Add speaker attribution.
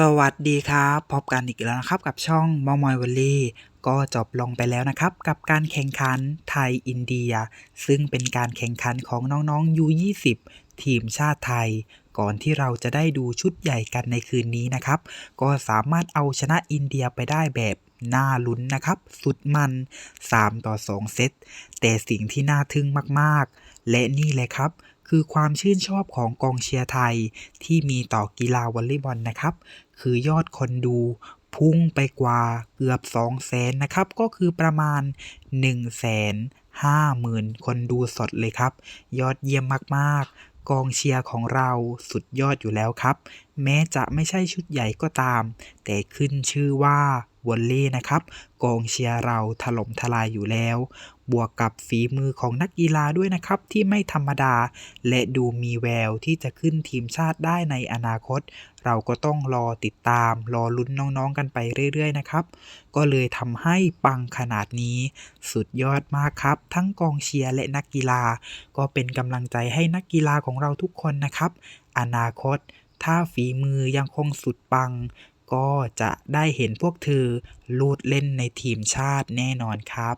Speaker 1: สวัสดีครับ พบกันอีกแล้วนะครับ กับช่องมอมอยวอลลี่ ก็จบลงไปแล้วนะครับ กับการแข่งขันไทยอินเดีย ซึ่งเป็นการแข่งขันของน้องๆ U20 ทีมชาติไทย ก่อนที่เราจะได้ดูชุดใหญ่กันในคืนนี้นะครับ ก็สามารถเอาชนะอินเดียไปได้แบบน่าลุ้นนะครับ สุดมัน 3 ต่อ 2 เซตแต่สิ่งที่น่าทึ่งมากๆ และนี่เลยครับ คือความชื่นชอบของกองเชียร์ไทยที่มีต่อกีฬาวอลเลย์บอลนะครับ คือยอดคนดูพุ่งไปกว่าเกือบ2แสนนะครับ ก็คือประมาณ 1 5 0 0 0 0 คนดูสดเลยครับ ยอดเยี่ยมมากๆ กองเชียร์ของเราสุดยอดอยู่แล้วครับ แม้จะไม่ใช่ชุดใหญ่ก็ตาม แต่ขึ้นชื่อว่า วอลเล่นะครับ กองเชียร์เราถล่มทลายอยู่แล้ว บวกกับฝีมือของนักกีฬาด้วยนะครับ ที่ไม่ธรรมดา และดูมีแววที่จะขึ้นทีมชาติได้ในอนาคต เราก็ต้องรอติดตาม รอลุ้นน้องๆกันไปเรื่อยๆนะครับ ก็เลยทำให้ปังขนาดนี้ สุดยอดมากครับ ทั้งกองเชียร์และนักกีฬา ก็เป็นกำลังใจให้นักกีฬาของเราทุกคนนะครับ อนาคตถ้าฝีมือยังคงสุดปัง ก็จะได้เห็นพวกเธอลูดเล่นในทีมชาติแน่นอนครับ